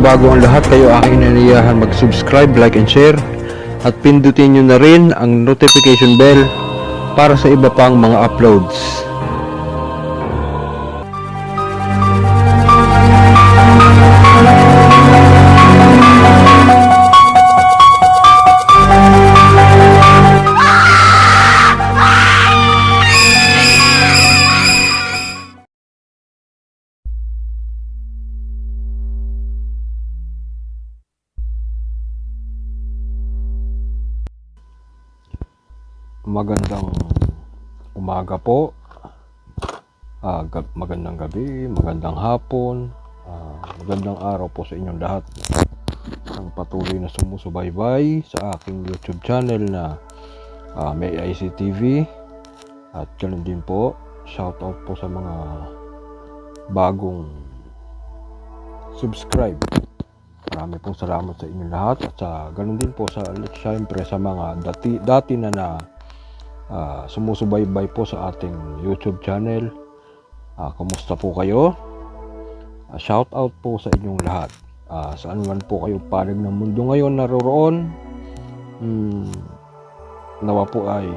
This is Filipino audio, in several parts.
bago ang lahat, kayo aking inaniyahan mag-subscribe, like, and share. At pindutin nyo na rin ang notification bell para sa iba pang mga uploads. Magandang umaga po. Ga- magandang gabi, magandang hapon, ah, magandang araw po sa inyong lahat. Ang patuloy na sumusubaybay sa aking YouTube channel na ah, May ICTV. At ganoon din po, shoutout po sa mga bagong subscribe. Marami pong salamat sa inyong lahat at sa ganun din po sa syempre sa mga dati, dati na na ah, sumusubaybay po sa ating YouTube channel. Ah, kumusta po kayo? Ah, shout out po sa inyong lahat. Ah, saan man po kayo panig ng mundo ngayon naroroon. Hmm, nawa po ay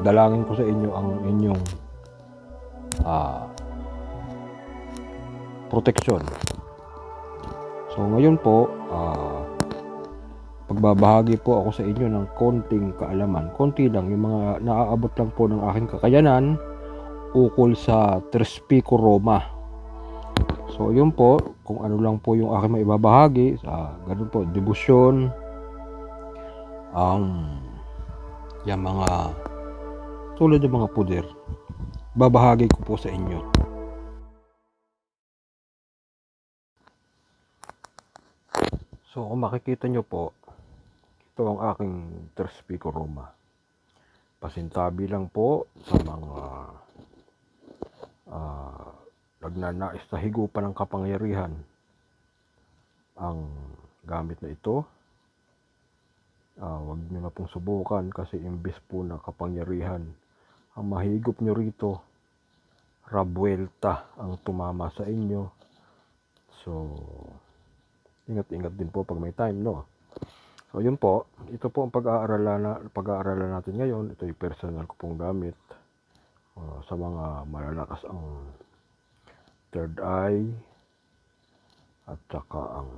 dalangin ko sa inyo ang inyong ah, proteksyon. So ngayon po, ah, pagbabahagi po ako sa inyo ng konting kaalaman. Konti lang, yung mga naaabot lang po ng aking kakayanan ukol sa Trespico Roma. So yun po, kung ano lang po yung aking maibabahagi, sa ganun po, debosyon, ang yung mga tulad ng mga puder, babahagi ko po sa inyo. So kung makikita nyo po, ito ang aking Trespico Roma. Pasintabi lang po sa mga uh, nagnanais na higupan ng kapangyarihan ang gamit na ito. Uh, huwag nyo na pong subukan kasi imbes po na kapangyarihan ang mahigop nyo rito rabuelta ang tumama sa inyo. So, ingat-ingat din po pag may time, no? So, yun po. Ito po ang pag-aaralan, na, pag-aaralan natin ngayon. Ito yung personal ko pong gamit. Uh, sa mga malalakas ang third eye at saka ang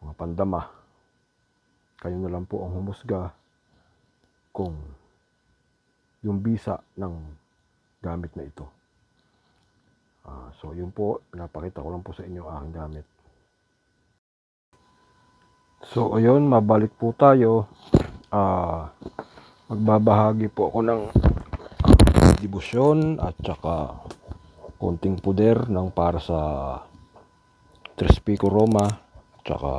mga pandama. Kayo na lang po ang humusga kung yung bisa ng gamit na ito. Ah, so yun po, pinapakita ko lang po sa inyo ang aking gamit. So ayun, mabalik po tayo. Ah, magbabahagi po ako ng debosyon at saka konting puder ng para sa Trespico Roma at saka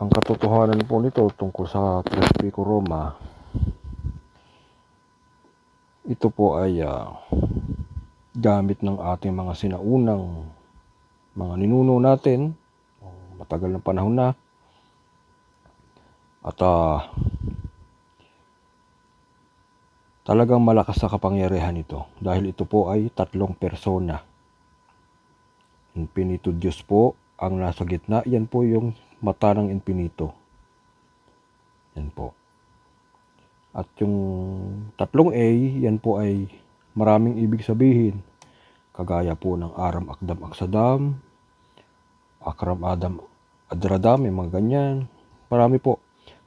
ang katotohanan po nito tungkol sa Trespico Roma ito po ay ah, gamit ng ating mga sinaunang mga ninuno natin matagal ng panahon na. At ah, talagang malakas sa kapangyarihan ito dahil ito po ay tatlong persona. Infinito Diyos po ang nasa gitna. Yan po yung mata ng Infinito. Yan po. At yung tatlong A, yan po ay maraming ibig sabihin. Kagaya po ng Aram Akdam Aksadam, Akram Adam Adradam, yung mga ganyan. Marami po.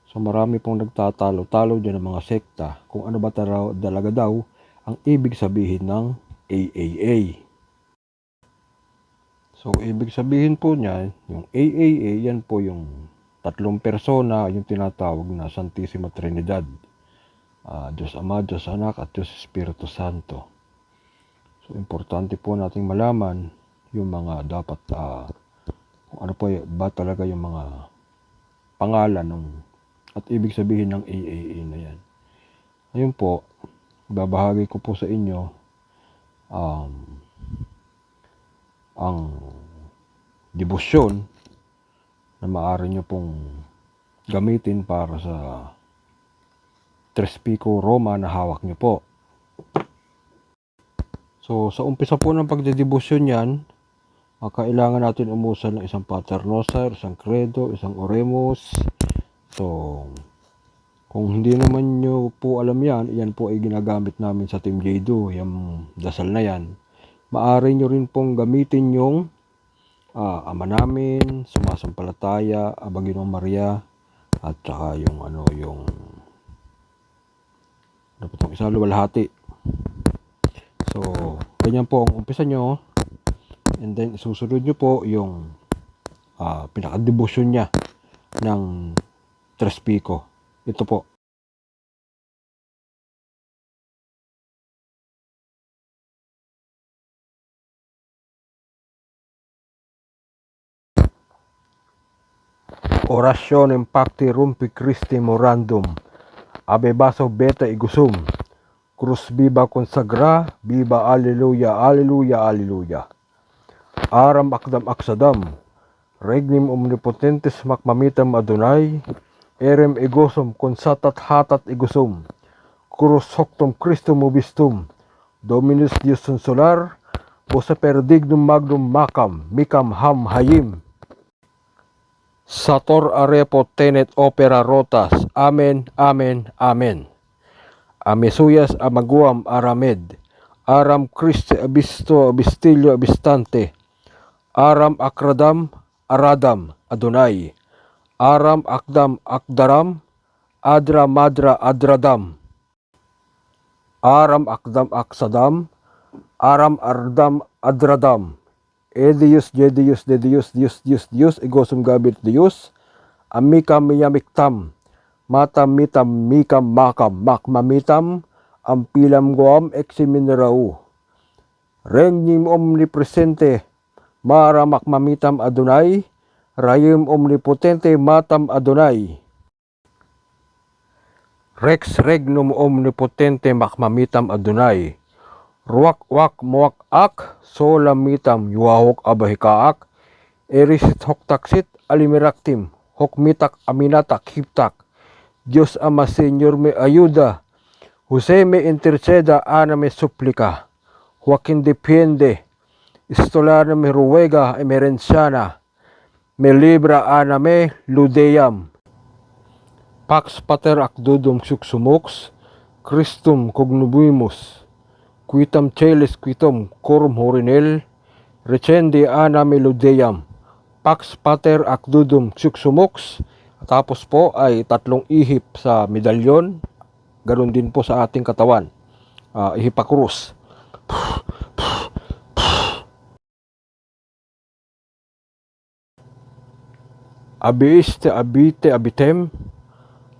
So marami pong nagtatalo-talo dyan ng mga sekta kung ano ba taraw, talaga daw ang ibig sabihin ng AAA. So ibig sabihin po niya, yung AAA, yan po yung tatlong persona, yung tinatawag na Santissima Trinidad uh, Diyos Ama, Diyos Anak at Diyos Espiritu Santo. So importante po nating malaman yung mga dapat uh, ano po ba talaga yung mga pangalan ng at ibig sabihin ng AAA na yan. Ayun po, babahagi ko po sa inyo um, ang debosyon na maaari nyo pong gamitin para sa Trespico Roma na hawak nyo po. So, sa umpisa po ng pagdedebosyon yan, ah, kailangan natin umusan ng isang paternoster, isang credo, isang oremus. So, kung hindi naman nyo po alam yan, yan po ay ginagamit namin sa Team Jado, yung dasal na yan. Maaari nyo rin pong gamitin yung ah, Ama namin, Sumasampalataya, Abaginong Maria, at saka yung ano, yung ano po itong isa, luwalhati. So, ganyan po ang umpisa nyo. And then, susunod nyo po yung ah, pinakadebosyon niya ng Tres Pico. Ito po. Orasyon impacti rumpi Christi morandum. Abebaso beta igusum. Cruz viva consagra, viva alleluia, alleluia, alleluia. Aram akdam aksadam, regnim omnipotentes makmamitam adonai, erem egosum consatat hatat egosum, cruz hoctum Christum ubistum, Dominus Dios solar, bosa per dignum magnum macam, mikam ham hayim. Sator arepo tenet opera rotas, amen, amen, amen. Amesuyas amaguam aramed, aram Christe abisto abistilio abistante, aram akradam aradam Adonai, aram akdam akdaram, adra madra adradam, aram akdam aksadam, aram ardam adradam, Edius, Jedius, Dedius, Dius, Dius, Dius, Egosum Gabit Dius, Amikam Miyamiktam, Matam Mitam Mikam Makam, Makmamitam, Ampilam Goam Eximinrau, Regnim Omnipresente, Mara Makmamitam Adonai, Rayum Omnipotente Matam Adonai, Rex Regnum Omnipotente Makmamitam Adonai, Ruak wak muak ak, solamitam yuahok abahikaak, erisit hoktaksit alimiraktim, hokmitak aminatak hiptak, Dios ama Señor me ayuda, Jose me interceda ana me suplika, Joaquin depiende, istolana me ruega emerenciana, me libra ana me ludeyam. Pax pater ac dudum suksumux, Christum cognubimus, quitam celis quitum corum horinel, recendi ana melodiam, pax pater ac dudum suksumux, tapos po ay tatlong ihip sa medalyon, ganun din po sa ating katawan, uh, ihip Abiiste abite abitem,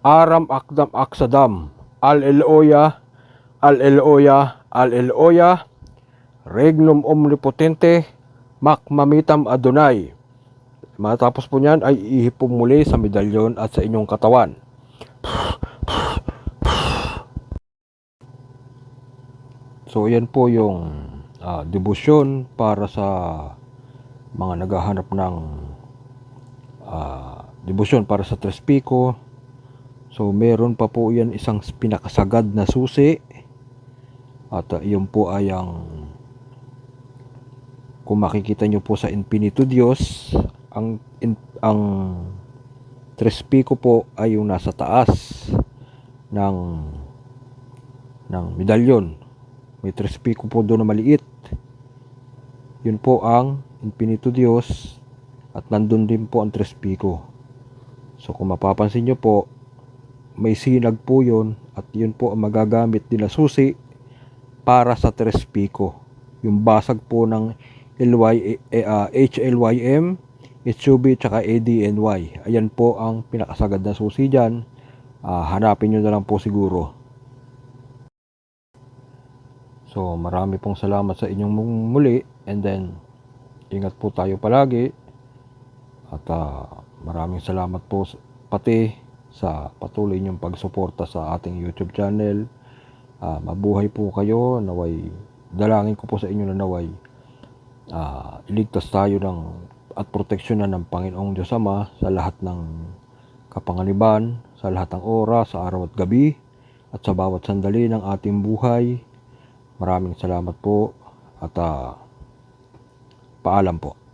aram akdam aksadam, al eloya, al eloya, al eloya, regnum omnipotente, makmamitam Adonai. Matapos po niyan ay ihipong muli sa medalyon at sa inyong katawan. So yan po yung ah, debosyon para sa mga naghahanap ng ah, debosyon para sa Tres Pico. So meron pa po yan isang pinakasagad na susi. At uh, yun po ay ang kung makikita nyo po sa Infinito Dios, ang in, ang Tres Pico po ay yung nasa taas ng ng medalyon. May Tres Pico po doon na maliit. Yun po ang Infinito Dios at nandun din po ang Tres Pico. So kung mapapansin nyo po, may sinag po yun at yun po ang magagamit nila susi para sa Tres Pico. Yung basag po ng LY, eh, uh, HLYM, HUB, tsaka ADNY. Ayan po ang pinakasagad na susi dyan. Uh, hanapin nyo na lang po siguro. So, marami pong salamat sa inyong muli. And then, ingat po tayo palagi. At uh, maraming salamat po pati sa patuloy niyong pagsuporta sa ating YouTube channel. Uh, mabuhay po kayo, naway dalangin ko po sa inyo na naway uh, iligtas tayo ng at proteksyonan ng Panginoong Diyos Ama sa lahat ng kapanganiban, sa lahat ng oras, sa araw at gabi, at sa bawat sandali ng ating buhay. Maraming salamat po. At ah, paalam po.